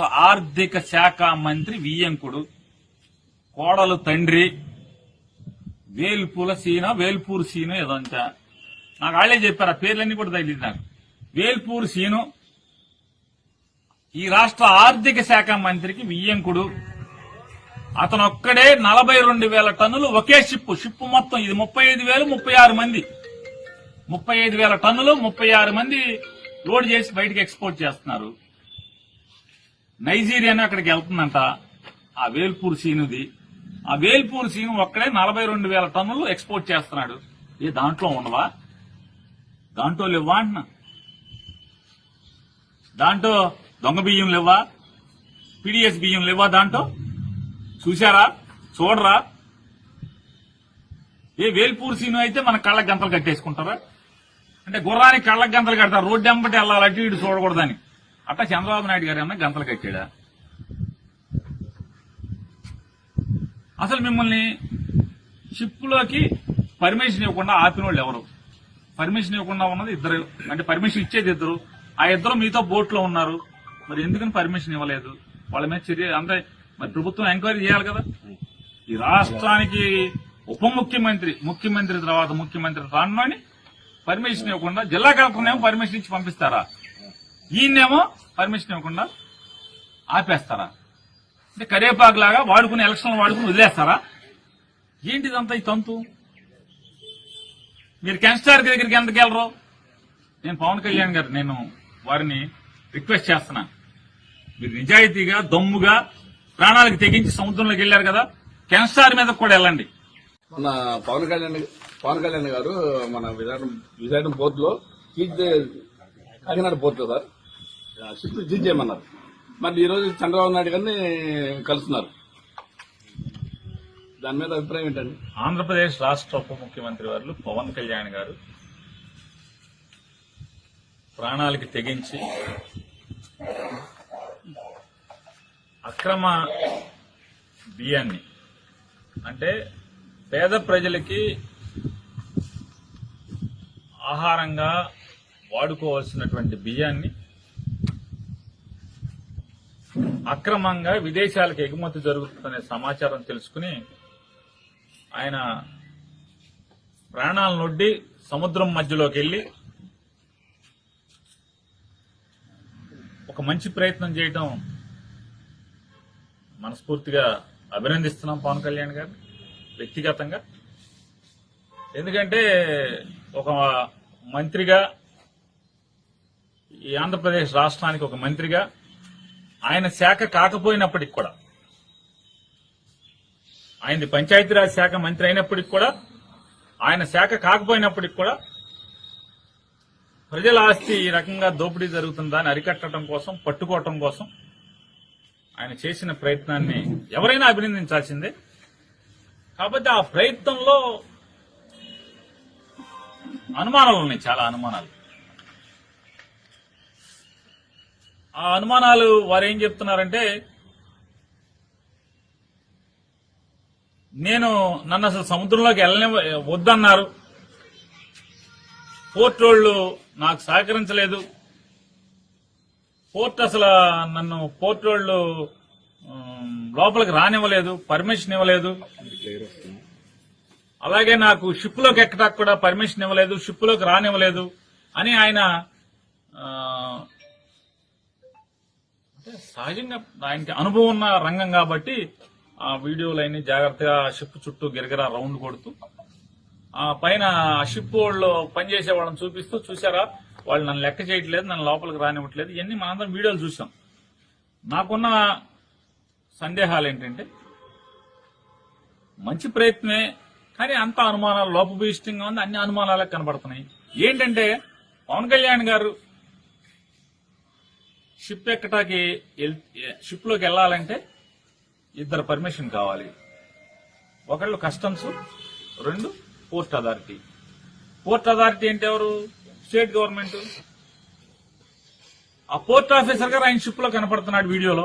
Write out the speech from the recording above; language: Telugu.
రాష్ట్ర ఆర్థిక శాఖ మంత్రి వియ్యంకుడు కోడలు తండ్రి వేల్పుల సీన వేల్పూర్ సీను ఏదో నాకు వాళ్ళే చెప్పారు ఆ పేర్లన్నీ కూడా తగిలింది నాకు. వేల్పూర్ సీను ఈ రాష్ట్ర ఆర్థిక శాఖ మంత్రికి వియ్యంకుడు. అతను ఒక్కడే నలభై రెండు వేల టన్నులు ఒకే షిప్ షిప్ మొత్తం ఇది ముప్పై ఐదు వేలు ముప్పై ఆరు మంది. ముప్పై ఐదు వేల టన్నులు ముప్పై ఆరు మంది లోడ్ చేసి బయటకు ఎక్స్పోర్ట్ చేస్తున్నారు. నైజీరియాని అక్కడికి వెళ్తుందంట. ఆ వేల్పూర్ సీనుది. ఆ వేల్పూర్ సీను ఒక్కడే నలభై రెండు వేల టన్నులు ఎక్స్పోర్ట్ చేస్తున్నాడు. ఏ దాంట్లో ఉండవా? దాంట్లో లేవా అంటున్నా. దాంట్లో దొంగ బియ్యం లేవా? పిడిఎస్ బియ్యం లేవా దాంట్లో? చూశారా? చూడరా? ఏ వేల్పూర్ సీను అయితే మన కళ్ళకి గంతలు కట్టేసుకుంటారా? అంటే గుర్రానికి కళ్ళకి గంతలు కడతారు. రోడ్డు ఎంబటి వెళ్ళాలి అటు ఇటు చూడకూడదని. అట్లా చంద్రబాబు నాయుడు గారు ఏమన్నా గంతలు కట్టాడా? అసలు మిమ్మల్ని షిప్లోకి పర్మిషన్ ఇవ్వకుండా ఆపిన వాళ్ళు ఎవరు? పర్మిషన్ ఇవ్వకుండా ఉన్నది ఇద్దరు. అంటే పర్మిషన్ ఇచ్చేది ఇద్దరు. ఆ ఇద్దరు మీతో బోట్లో ఉన్నారు. మరి ఎందుకని పర్మిషన్ ఇవ్వలేదు? వాళ్ళ మీద చర్య అంటే మరి ప్రభుత్వం ఎంక్వైరీ చేయాలి కదా. ఈ రాష్ట్రానికి ఉప ముఖ్యమంత్రి ముఖ్యమంత్రి తర్వాత ముఖ్యమంత్రి రానుని పర్మిషన్ ఇవ్వకుండా జిల్లా కలెక్టర్నేమో పర్మిషన్ ఇచ్చి పంపిస్తారా? ఈయనేమో పర్మిషన్ ఇవ్వకుండా ఆపేస్తారా? అంటే కరేపాకు లాగా వాడుకుని ఎలక్షన్లు వాడుకుని వదిలేస్తారా? ఏంటిదంతా ఈ తంతు? మీరు కెన్స్టార్ దగ్గరికి ఎందుకు వెళ్ళరు? నేను పవన్ కళ్యాణ్ గారు నేను వారిని రిక్వెస్ట్ చేస్తున్నా. మీరు నిజాయితీగా దమ్ముగా ప్రాణాలకు తెగించి సముద్రంలోకి వెళ్ళారు కదా కెన్స్టార్ మీద కూడా వెళ్ళండి. మన పవన్ కళ్యాణ్ పవన్ కళ్యాణ్ గారు మన విజయనగరం విజయనగరం బోర్డులో లో కాకినాడ బోర్డులో సార్. షిప్ సీజ్ చేయమన్నారు మరి ఈరోజు చంద్రబాబు నాయుడు గారిని కలుస్తున్నారు. దాని మీద అభిప్రాయం ఏంటండి? ఆంధ్రప్రదేశ్ రాష్ట్ర ఉప ముఖ్యమంత్రి వారు పవన్ కళ్యాణ్ గారు ప్రాణాలకి తెగించి అక్రమ బియ్యాన్ని అంటే పేద ప్రజలకి ఆహారంగా వాడుకోవాల్సినటువంటి బియ్యాన్ని అక్రమంగా విదేశాలకు ఎగుమతి జరుగుతుందనే సమాచారం తెలుసుకుని ఆయన ప్రాణాలనొడ్డి సముద్రం మధ్యలోకి వెళ్ళి ఒక మంచి ప్రయత్నం చేయటం మనస్ఫూర్తిగా అభినందిస్తున్నాం పవన్ కళ్యాణ్ గారు వ్యక్తిగతంగా. ఎందుకంటే ఒక మంత్రిగా ఈ ఆంధ్రప్రదేశ్ రాష్ట్రానికి ఒక మంత్రిగా ఆయన శాఖ కాకపోయినప్పటికి కూడా ఆయనది పంచాయతీరాజ్ శాఖ మంత్రి అయినప్పటికి కూడా ఆయన శాఖ కాకపోయినప్పటికి కూడా ప్రజల ఆస్తి ఈ రకంగా దోపిడీ జరుగుతుందని అరికట్టడం కోసం పట్టుకోవటం కోసం ఆయన చేసిన ప్రయత్నాన్ని ఎవరైనా అభినందించాల్సిందే. కాబట్టి ఆ ప్రయత్నంలో అనుమానాలు ఉన్నాయి చాలా అనుమానాలు. ఆ అనుమానాలు వారు ఏం చెప్తున్నారంటే నేను నన్ను అసలు సముద్రంలోకి వెళ్ళని వద్దన్నారు. పోర్ట్ వాళ్ళు నాకు సహకరించలేదు. పోర్ట్ అసలు నన్ను పోర్ట్ వాళ్ళు లోపలికి రానివ్వలేదు పర్మిషన్ ఇవ్వలేదు. అలాగే నాకు షిప్లోకి ఎక్కడానికి కూడా పర్మిషన్ ఇవ్వలేదు షిప్లోకి రానివ్వలేదు అని ఆయన సహజంగా ఆయనకి అనుభవం ఉన్న రంగం కాబట్టి ఆ వీడియోలన్నీ జాగ్రత్తగా షిప్ చుట్టూ గిరగిరా రౌండ్ కొడుతూ ఆ పైన షిప్ వాళ్ళు పనిచేసే వాళ్ళని చూపిస్తూ చూసారా? వాళ్ళు నన్ను లెక్క చేయట్లేదు నన్ను లోపలికి రానివ్వట్లేదు. ఇవన్నీ మనందరం వీడియోలు చూసాం. నాకున్న సందేహాలు ఏంటంటే మంచి ప్రయత్నమే కానీ అంత అనుమానాలు లోపభూయిష్టంగా ఉంది అన్ని అనుమానాలే కనబడుతున్నాయి. ఏంటంటే పవన్ కళ్యాణ్ గారు షిప్ ఎక్కటాకి షిప్లోకి వెళ్ళాలంటే ఇద్దరు పర్మిషన్ కావాలి. ఒకళ్ళు కస్టమ్స్ రెండు పోర్ట్ అథారిటీ. పోర్ట్ అథారిటీ అంటే ఎవరు? State government. ఆ పోర్ట్ ఆఫీసర్ గారు ఆయన షిప్లో కనపడుతున్నాడు వీడియోలో.